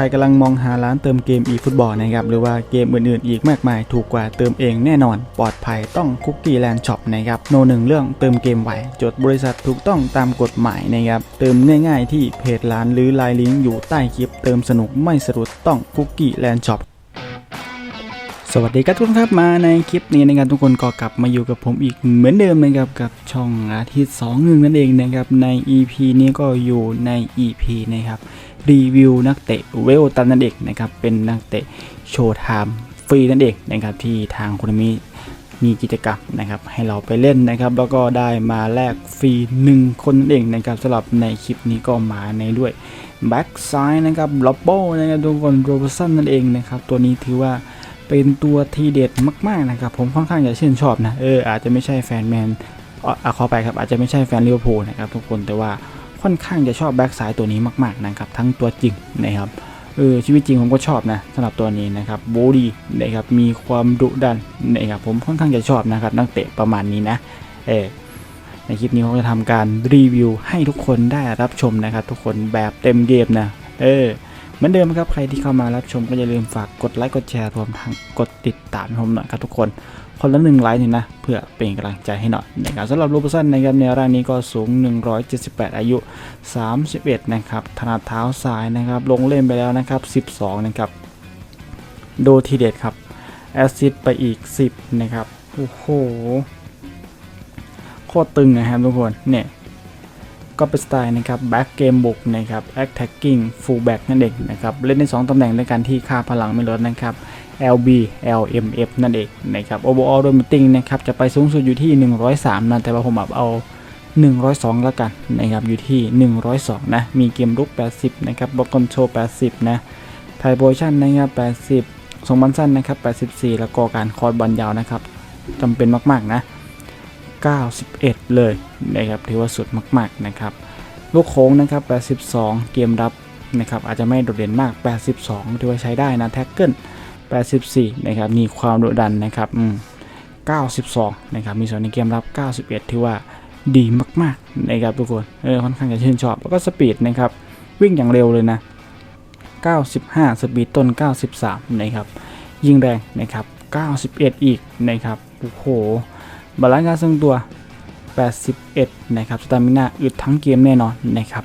รกำลังมองหาร้านเติมเกมอีฟุตบอลนะครับหรือว่าเกมอื่นๆ อีกมากมายถูกกว่าเติมเองแน่นอน ปลอดภัยต้องคุกกี้แลนด์ช็อปนะครับโนหนึ่งเรื่องเติมเกมไหวจดบริษัทถูกต้องตามกฎหมายนะครับเติมง่ายๆ ที่เพจร้านหรือไลน์ลิงก์อยู่ใต้คลิป เติมสนุกไม่สะดุดต้องคุกกี้แลนด์ช็อปสวัสดีครับทุกคนครับมาในคลิปนี้นะครับทุกคนก็กลับมาอยู่กับผมอีกเหมือนเดิมนะครับกับช่องอาทิตย์2หนึ่งนั่นเองนะครับใน EP นี้ก็อยู่ใน EP นะครับ รีวิวนักเตะเวลตันนั่นเองนะครับเป็นนักเตะโชว์ไทม์ฟรีนั่นเองนะครับที่ทางคุณมิมีกิจกรรมนะครับให้เราไปเล่นนะครับแล้วก็ได้มาแลกฟรี 1 คนนั่นเองนะครับสำหรับในคลิปนี้ก็มาในด้วยแบ็กซ้ายนะครับล็อบโบนะครับทุกคนโรบสันนั่นเองนะครับตัวนี้ถือว่าเป็นตัวทีเด็ดมากๆนะครับผมค่อนข้างจะชื่นชอบนะเอออาจจะไม่ใช่แฟนแมนอะขอไปครับอาจจะไม่ใช่แฟนลิเวอร์พูลนะครับทุกคนแต่ว่า ค่อนข้างจะชอบแบ็กซ้ายตัวนี้มากๆนะครับทั้งตัวจริงนะครับเออชีวิตจริงผมก็ชอบนะสำหรับตัวนี้นะครับโบดีนะครับมีความดุดันนะครับผมค่อนข้างจะชอบนะครับนักเตะประมาณนี้นะเออในคลิปนี้ผมจะทำการรีวิวให้ทุกคนได้รับชมนะครับ ทุกคนแบบเต็มเกมนะเออ เหมือนเดิมครับใครที่เข้ามารับชมก็อย่าลืมฝากกดไลค์กดแชร์รวมทั้งกดติดตามผมหน่อยครับทุกคน คนละหนึ่งไลค์นี่นะ เพื่อเป็นกำลังใจให้หน่อยนะครับสำหรับรูปสั้นนะครับในร่างนี้ก็สูง 178 อายุ 31 นะครับถนัดเท้าซ้ายนะครับ ลงเล่นไปแล้วนะครับ 12 นะครับโดทีเด็ดครับแอซิดไปอีก 10 นะครับโอ้โหโคตรตึงนะครับทุกคนเนี่ย ก็เป็นสไตล์นะครับแบ็กเกมบุกนะครับแอคแท็กกิ้งฟูลแบ็กนั่นเองนะครับเล่นใน 2ตำแหน่งในการที่ค่าพลังไม่ลดนะครับ LB LMF นั่นเองนะครับ overall rating นะครับจะไปสูงสุดอยู่ที่ 103 นะ แต่ว่าผมแบบเอา 102 แล้วกันนะครับอยู่ที่ 102 นะ มีเกมลุก 80 นะครับบล็อกคอนโทร80 นะไทโพชั่นนะครับ80ส่งบอลสั้นนะครับ84 แล้วก็การคอร์ดบอลยาวนะครับจำเป็นมาก ๆ นะ 91 เลยนะครับถือว่าสุดมากๆนะครับลูกโค้งนะครับ 82 เกมรับนะครับอาจจะไม่โดดเด่นมาก 82 ถือว่าใช้ได้นะแท็กเกิล 84 นะครับมีความโดุดันนะครับ92 นะครับมีส่วนในเกมรับ 91 ถือว่าดีมากๆนะครับทุกคนเออค่อนข้างจะชื่นชอบ แล้วก็สปีดนะครับวิ่งอย่างเร็วเลยนะ 95 สปีดต้น 93 นะครับยิงแรงนะครับ 91 อีกนะครับโอ้โห บาลานซ์การทรงตัว 81 นะครับสตามิน่าอึดทั้งเกมแน่นอนนะครับ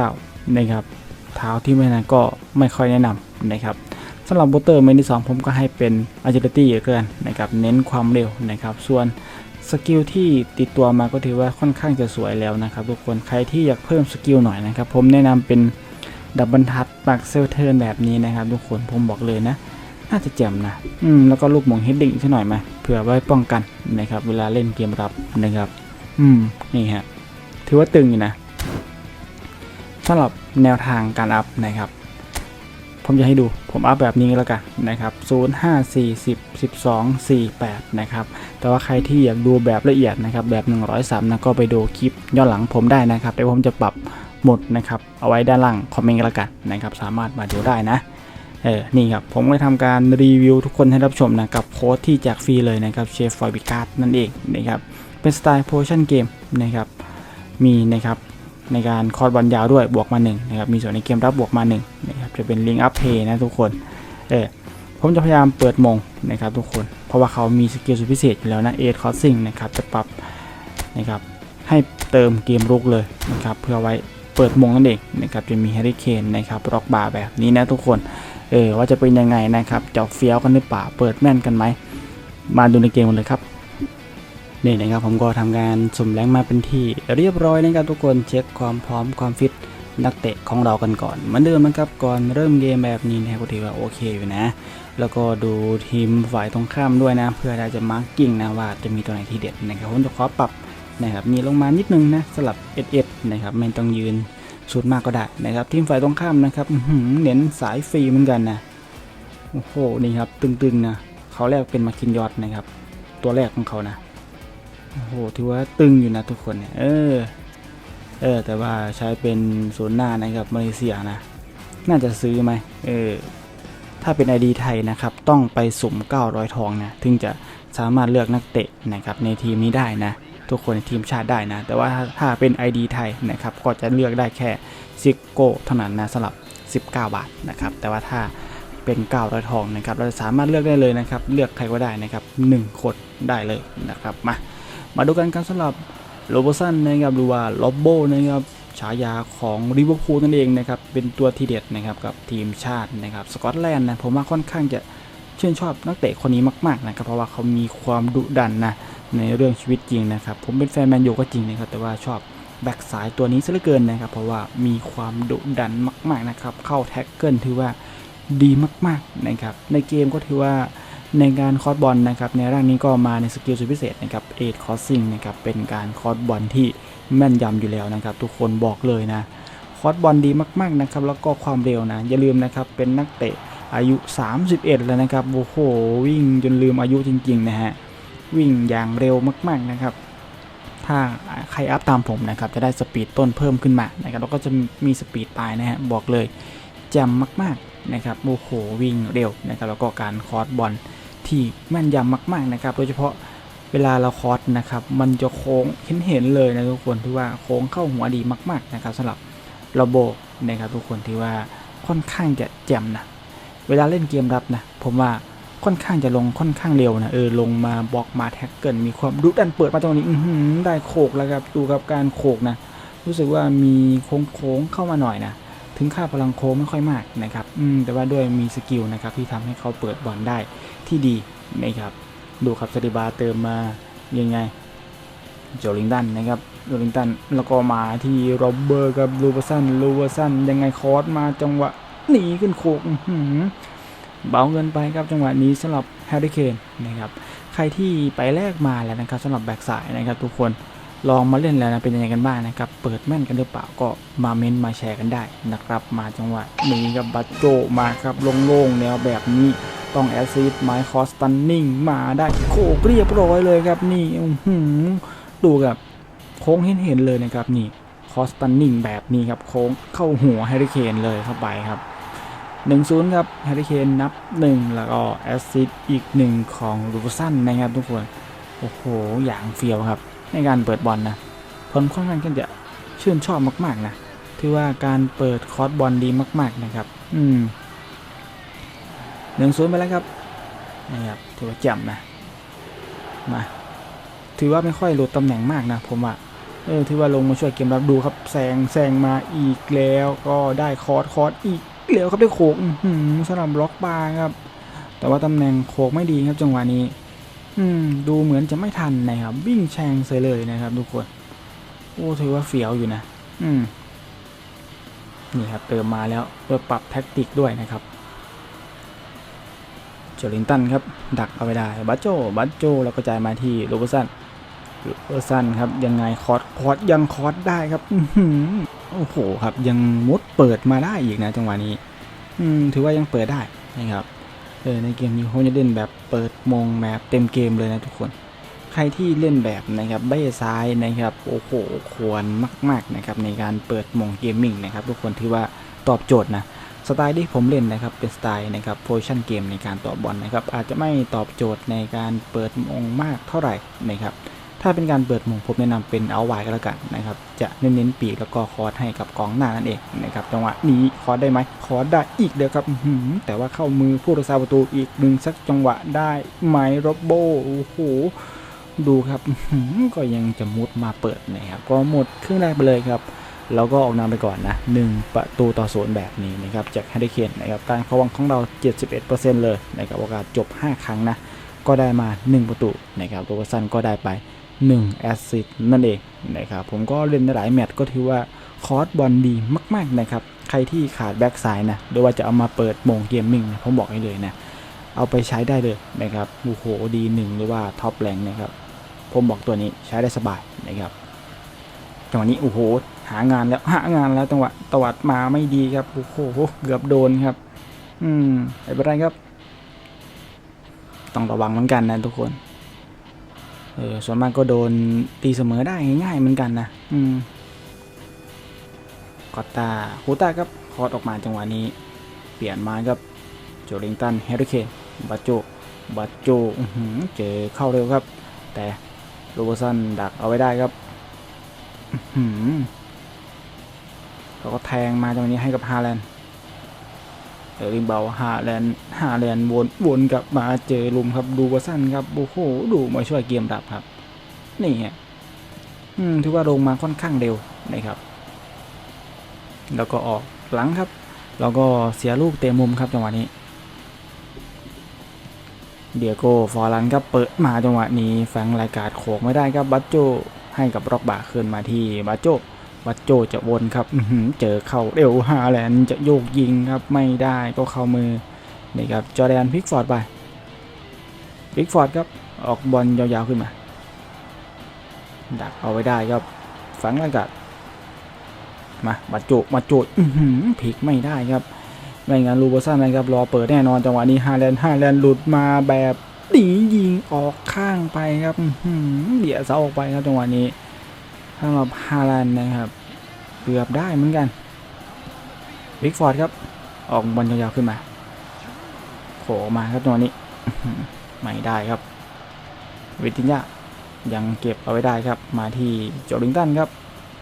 99 นะครับเท้าที่ไม่นานก็ไม่ค่อยแนะนำนะครับสำหรับโบเตอร์เมนที่ 2 ผมก็ให้เป็น agility เยอะเกินนะครับเน้นความเร็วนะครับส่วนสกิลที่ติดตัวมาก็ถือว่าค่อนข้างจะสวยแล้วนะครับทุกคนใครที่อยากเพิ่มสกิลหน่อยนะครับผมแนะนำเป็นดับบรรทัดปักเซลเทิร์นแบบนี้นะครับทุกคนผมบอกเลยนะ น่าจะแจ่มนะ อืม แล้วก็ลูกมงเฮดดิ้งอีกหน่อยไหมเผื่อไว้ป้องกันนะครับ เวลาเล่นเกมรับนะครับ อืม นี่ฮะ ถือว่าตึงอยู่นะสำหรับแนวทางการอัพนะครับ ผมจะให้ดู ผมอัพแบบนี้แล้วกันนะครับ0 5 4 10 12 48นะครับ แต่ว่าใครที่อยากดูแบบละเอียดนะครับ แบบ 103นะก็ไปดูคลิปย้อนหลังผมได้นะครับเดี๋ยวผมจะปรับหมดนะครับ เอาไว้ด้านล่างคอมเมนต์กันละกันนะครับ สามารถมาดูได้นะ เออนี่ครับ ผมได้ทำการรีวิวทุกคนให้รับชมนะกับโค้ดที่แจกฟรีเลยนะครับเชฟฟอยบิการ์ดนั่นเองนะครับเป็นสไตล์โพชั่นเกมนะครับมีนะครับในการคอร์ดบอลยาวด้วยบวกมา1นะครับมีส่วนในเกมรับบวกมา1นะครับจะเป็นลิงอัพเพย์นะทุกคนเออผมจะพยายามเปิดมงนะครับทุกคน เพราะว่าเขามีสกิลสุดพิเศษอยู่แล้วนะเอทคอสซิงนะครับจะปรับนะครับให้เติมเกมรุกเลยนะครับเพื่อไว้เปิดมงนั่นเองนะครับจะมีแฮร์รี่เคนนะครับร็อกบาร์แบบนี้นะทุกคน เออว่าจะเป็นยังไงนะครับจะเฟี้ยวกันหรือเปล่าเปิดแม่นกันไหมมาดูในเกมกันเลยครับนี่นะครับผมก็ทำการสุ่มแรงมาเป็นที่ เรียบร้อยนะครับทุกคนเช็คความพร้อมความฟิตนักเตะของเรากันก่อนเหมือนเดิมนะครับก่อนเริ่มเกมแบบนี้นะครับก็ถือว่าโอเคอยู่นะ แล้วก็ดูทีมฝ่ายตรงข้ามด้วยนะ เพื่อเราจะมาร์กกิ้งนะว่าจะมีตัวไหนที่เด็ดนะครับผมจะขอปรับนะครับมีลงมานิดนึงนะสลับ SS นะครับไม่ต้องยืน สุดมากก็ได้นะครับทีมฝ่ายตรงข้ามนะครับเน้นสายฟรีเหมือนกันนะโอ้โหนี่ครับตึงๆนะเขาแรกเป็นมาคินยอดนะครับ ตัวแรกของเขานะโอ้โหถือว่าตึงอยู่นะทุกคนเนี่ยเออเออแต่ว่าใช้เป็นศูนย์หน้านะครับมาเลเซียนะ น่าจะซื้อไหมเออถ้าเป็น ID ไทยนะครับต้องไปสุ่ม 900 ทองนะถึงจะสามารถเลือกนักเตะนะครับในทีมนี้ได้นะ ทุกคนในทีมชาติได้นะ แต่ว่าถ้าเป็น ID ไทยนะครับก็จะเลือกได้แค่ซิโก้เท่านั้นนะสำหรับ 19 บาทนะครับแต่ว่าถ้าเป็น900ทองนะครับเราจะสามารถเลือกได้เลยนะครับ เลือกใครก็ได้นะครับ1คนได้เลยนะครับมามาดูกันกันสำหรับโรบสันนะครับหรือว่าล็อบโบนะครับฉายาของริเวอร์พูลนั่นเองนะครับเป็นตัวทีเด็ดนะครับกับทีมชาตินะครับสกอตแลนด์นะผมว่าค่อนข้างจะชื่นชอบนักเตะคนนี้มากๆนะครับเพราะว่าเขามีความดุดันนะ ในเรื่องชีวิตจริงนะครับ ผมเป็นแฟนแมนยูก็จริงนะครับ แต่ว่าชอบแบ็กสายตัวนี้ซะเหลือเกินนะครับ เพราะว่ามีความดุดันมาก ๆนะครับ เข้าแท็กเกิลถือว่าดีมาก ๆนะครับ ในเกมก็ถือว่าในการคอร์สบอลนะครับ ในร่างนี้ก็มาในสกิลสุดพิเศษนะครับเอทคอร์ซิงนะครับ เป็นการคอร์สบอลที่แม่นยำอยู่แล้วนะครับ ทุกคนบอกเลยนะ คอร์สบอลดีมาก ๆนะครับ แล้วก็ความเร็วนะ อย่าลืมนะครับ เป็นนักเตะอายุ 31 แล้วนะครับ โอ้โห วิ่งจนลืมอายุจริง ๆ นะฮะ วิ่งอย่างเร็วมาก ๆนะครับ ถ้าใครอัพตามผมนะครับ จะได้สปีดต้นเพิ่มขึ้นมานะครับแล้วก็จะมีสปีดปลายนะฮะบอกเลยจ่มมากๆนะครับโอ้โหวิ่งเร็วนะครับแล้วก็การคอร์สบอลที่แม่นยำมากๆนะครับ โดยเฉพาะเวลาเราคอร์สนะครับ มันจะโค้งเห็นเห็นเลยนะทุกคนที่ว่าโค้งเข้าหัวดีมาก ๆนะครับสำหรับระบบนะครับทุกคนที่ว่าค่อนข้างจะแจ่มนะเวลาเล่นเกมรับนะผมว่า ค่อนข้างจะลงค่อนข้างเร็วนะเออลงมาบล็อกมาแท็กเกิลมีความดุดันเปิดมาตรงนี้อื้ได้โขกแล้วครับดูกับการโขกนะรู้สึกว่ามีโค้งโค้งๆเข้ามาหน่อยนะถึงค่าพลังโค้งไม่ค่อยมากนะครับอืมแต่ว่าด้วยมีสกิลนะครับที่ทำให้เขาเปิดบอลได้ที่ดีนะครับดูครับสติบาเติมมายังไงโจลิงตันนะครับโจลิงตันแล้วก็มาที่โรเบอร์กับลูเวอร์สันลูเวอร์สันยังไงคอร์สมาจังหวะหนีขึ้นโคกอื เบาเงินไปครับจังหวะนี้สำหรับแฮร์รี่เคนนะครับใครที่ไปแลกมาแล้วนะครับสำหรับแบ็กสายนะครับ ทุกคนลองมาเล่นแล้วนะเป็นยังไงกันบ้างนะครับ เปิดแม่นกันหรือเปล่าก็มาเม้นมาแชร์กันได้นะครับ มาจังหวะนี้กับบัตโจมาครับโล่งๆแนวแบบนี้ต้องแอซิดไมค์คอสตันนิ่งมาได้โคกเรียบร้อยเลยครับนี่ดูกับโค้งเห็นเห็นๆเลยนะครับนี่คอสตันนิ่งแบบนี้ครับโค้งเข้าหัวแฮร์รี่เคนเลยเข้าไปครับ 1-0 ครับแฮร์รี่เคนนับ 1 แล้วก็แอซซิดอีก 1 ของรูฟสันนะครับทุกคน โอ้โห อย่างเฟียวครับ ในการเปิดบอลนะผมค่อนข้างจะชื่นชอบมาก ๆ นะที่ว่าการเปิดคอร์สบอลดีมาก ๆ นะครับ อืมหนึ่งศูนย์ไปแล้วครับนะครับถือว่าแจ่มนะมาถือว่าไม่ค่อยหลุดตำแหน่งมากนะผมว่าเออถือว่าลงมาช่วยเกมรับดูครับแซงแซงมาอีกแล้วก็ได้คอร์สคอร์สอีก แล้วครับได้โขกสำหรับบล็อกบาร์ครับ แต่ว่าตำแหน่งโขกไม่ดีครับจังหวะนี้ อืม ดูเหมือนจะไม่ทันนะครับวิ่งแชงเสยเลยนะครับ ทุกคนโอ้ถือว่าเฟี้ยวอยู่นะ อืมนี่ครับเติมมาแล้วเพื่อปรับแท็กติกด้วยนะครับโจลิงตันครับ ดักเอาไปได้บัตโจบัตโจแล้วก็จ่ายมาที่โรเบอร์สันโรเบอร์สันครับยังไงคอร์สคอร์สยังคอร์สได้ครับ อื โอ้โหครับยังมุดเปิดมาได้อีกนะจังหวะนี้ อืมถือว่ายังเปิดได้นะครับเออในเกมนี้เขาจะเล่นแบบเปิดมงแบบเต็มเกมเลยนะทุกคน ใครที่เล่นแบบนะครับใบซ้ายนะครับโอ้โหควรมากๆนะครับในการเปิดมงเกมมิ่งนะครับทุกคนที่ว่าตอบโจทย์นะสไตล์ที่ผมเล่นนะครับเป็นสไตล์นะครับโพชั่นเกมในการต่อบอลนะครับอาจจะไม่ตอบโจทย์ในการเปิดมงมากเท่าไหร่นะครับ ถ้าเป็นการเปิดมงผมแนะนำเป็นเอาไวก็แล้วกันนะครับ จะเน้นๆปีกแล้วก็คอร์สให้กับกองหน้านั่นเองนะครับจังหวะนี้คอร์สได้ไหมคอร์สได้อีกเดียวครับแต่ว่าเข้ามือผู้รักษาประตูอีกหนึ่งสักจังหวะได้ไหมโรบโบโอ้โหดูครับก็ยังจะมุดมาเปิดนะครับก็หมดครึ่งแรกไปเลยครับเราก็ออกนำไปก่อนนะ1ประตูต่อศูนย์แบบนี้นะครับจากแฮร์รี่เคนนะครับการเข้าวังของเรา 71%เลยนะครับโอกาสจบ 5 ครั้งนะก็ได้มา 1 ประตูนะครับโรเบสันก็ได้ไป 1แอสซิสนั่นเองนะครับผมก็เล่นได้หลายแมตช์ก็ถือว่าคอร์สบอลดีมาก ๆ นะครับ ใครที่ขาดแบ็กซ้ายนะหรือว่าจะเอามาเปิดโมงเกมมิ่งนะผมบอกให้เลยนะ เอาไปใช้ได้เลยนะครับโอ้โหดีหนึ่งหรือว่าท็อปแรงนะครับ ผมบอกตัวนี้ใช้ได้สบายนะครับจังหวะนี้โอ้โหหางานแล้วหางานแล้วจังหวะตวัดมาไม่ดีครับโอ้โหเกือบโดนครับ อืมไม่เป็นไรครับ ต้องระวังเหมือนกันนะทุกคน เออส่วนมากก็โดนตีเสมอได้ง่ายๆเหมือนกันนะ อืมกอตตาฮูต้าครับคอร์ดออกมาจังหวะนี้ เปลี่ยนมาครับโจลิงตันแฮร์รี่เคนบัจโจบัจโจเจอเข้าเร็วครับ แต่โรเบอร์สันดักเอาไว้ได้ครับหืมแล้วก็แทงมาตรงหวะนี้ให้กับฮาแลนด์ ร์ลิงเบาฮาแลนด์ฮาแลนด์วนวนกลับมาเจอลุมครับดูวอสันครับโอ้โหดูมาช่วยเกมรับครับ นี่ฮะอืมถือว่าลงมาค่อนข้างเร็วนะครับ แล้วก็ออกหลังครับ แล้วก็เสียลูกเตะมุมครับจังหวะนี้เดียโก้ฟอร์ลันครับเปิดมาจังหวะนี้แฝงรายการโขกไม่ได้ครับบัตโจให้กับร็อกบาคืนมาที่บัตโจ บัตโจจะวนครับเจอเข้าเร็วฮาแลนด์จะโยกยิงครับไม่ได้ก็เข้ามือนี่ครับจอแดนพิกฟอร์ดไปพิกฟอร์ดครับออกบอลยาวๆขึ้นมา ดักเอาไว้ได้ครับฝังรายการมาบัตโจบัตโจอื้อหือพลิกไม่ได้ครับไม่งั้นลูเบอซันนะครับรอเปิดแน่นอนจังหวะนี้ฮาแลนด์ฮาแลนด์หลุดมาแบบดียิงออกข้างไปครับอื้อหือเดี่ยวเสาออกไปครับจังหวะนี้ สำหรับฮาแลนด์นะครับ เกือบได้เหมือนกันวิกฟอร์ดครับ ออกบอลยาวๆขึ้นมาโผล่มาครับจัวนี้ ไม่ได้ครับ วิตินยายังเก็บเอาไว้ได้ครับ มาที่โจลิงตันครับ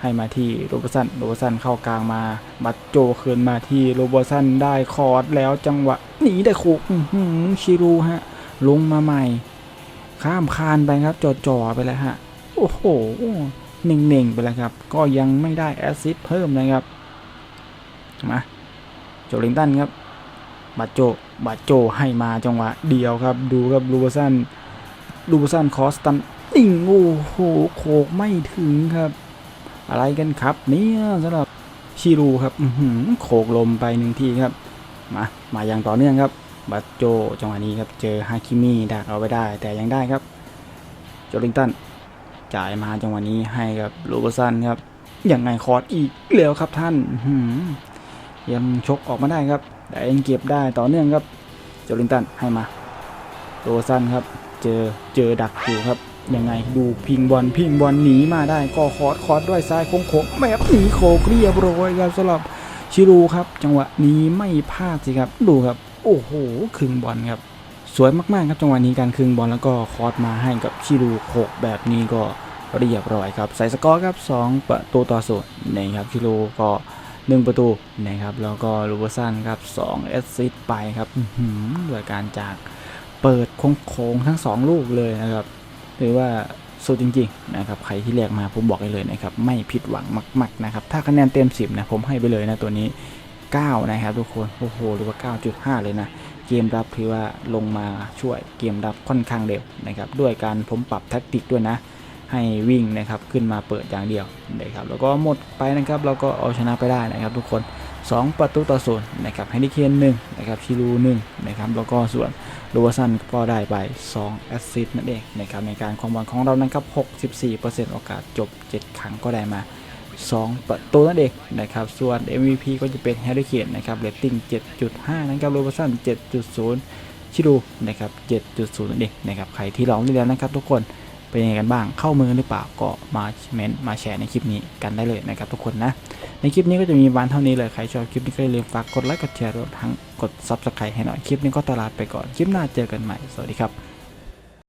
ให้มาที่โรบสันโรบสันเข้ากลางมา บัตโจคืนมาที่โรบสันได้คอร์ดแล้วจังหวะหนีได้โคกอื้อหือชิรูฮะ ลงมาใหม่ ข้ามคานไปครับจอจ่อๆไปแล้วฮะ โอ้โห เน่งๆไปแล้วครับ ก็ยังไม่ได้แอสซิสเพิ่มนะครับ มาโจลิงตันครับบัตโจบัตโจให้มาจังหวะเดียวครับ ดูครับลูบสันลูบสันคอสตันติงโอ้โหโคกไม่ถึงครับ อะไรกันครับเนี่ยสำหรับชิรูครับโขกลมไปหนึ่งทีครับ มา มาอย่างต่อเนื่องครับบัตโจจังหวะนี้ครับ เจอฮาคิมิดักเอาไว้ได้ แต่ยังได้ครับ โจลิงตัน จ่ายมาจังหวะนี้ให้กับลูเบอร์สันครับยังไงคอร์ดอีกแล้วครับท่านยังชกออกมาได้ครับ แต่ยังเก็บได้ต่อเนื่องครับโจลิงตันให้มาโรเบอร์สันครับ เจอเจอดักอยู่ครับ ยังไงดูพิงบอลพิงบอลหนีมาได้ก็คอร์ดคอร์ดด้วยซ้ายโค้งโค้งแบบหนีโคกเรียบร้อยครับสำหรับชิรูครับ จังหวะนี้ไม่พลาดสิครับดูครับ โอ้โหคึงบอลครับ สวยมากๆครับจังหวะนี้การครึ่งบอลแล้วก็คอร์ดมาให้กับชิรูโคกแบบนี้ก็เรียบร้อยครับใส่สกอร์ครับ 2 ประตูต่อศูนย์นะครับชิรูก็ 1 ประตูนะครับแล้วก็ลูเบอร์สันครับ2แอสซิสต์ไปครับหือด้วยการจากเปิดโค้งทั้ง 2 ลูกเลยนะครับหรือว่าสุดจริงๆนะครับใครที่เรียกมาผมบอกได้เลยนะครับไม่ผิดหวังมาก ๆนะครับ ถ้าคะแนนเต็ม 10นะผมให้ไปเลยนะตัวนี้ 9 นะครับทุกคนโอ้โหหรือว่า 9.5 เลยนะ เกมรับถือว่าลงมาช่วยเกมรับค่อนข้างเร็วนะครับด้วยการผมปรับแท็กติกด้วยนะ ให้วิ่งนะครับขึ้นมาเปิดอย่างเดียวนะครับแล้วก็หมดไปนะครับเราก็เอาชนะไปได้นะครับทุกคน 2 ประตูต่อศูนย์นะครับให้นิเคนหนึ่งนะครับชิรูหนึ่งนะครับแล้วก็ส่วนลูเวอร์สันก็ได้ไป2แอสซิสต์นั่นเองนะครับในการครองบอลของเรานะครับ 64%โอกาสจบ 7 ครั้งก็ได้มา 2 ประตูนั่นเองนะครับ ส่วน MVP ก็จะเป็นแฮร์รี่เคนนะครับเรตติ้ง 7.5 นะครับลูเวอร์สัน 7.0 ชิดูนะครับ 7.0 นั่นเองนะครับ ใครที่ลองเล่นแล้วนะครับทุกคน เป็นยังไงกันบ้าง เข้ามือหรือเปล่า ก็มาเมนต์มาแชร์ในคลิปนี้กันได้เลยนะครับทุกคนนะ ในคลิปนี้ก็จะมีวันเท่านี้เลย ใครชอบคลิปนี้ก็อย่าลืมฝากกดไลค์ กดแชร์รวมทั้งกด Subscribe ให้หน่อย คลิปนี้ก็ตลาดไปก่อน คลิปหน้าเจอกันใหม่ สวัสดีครับ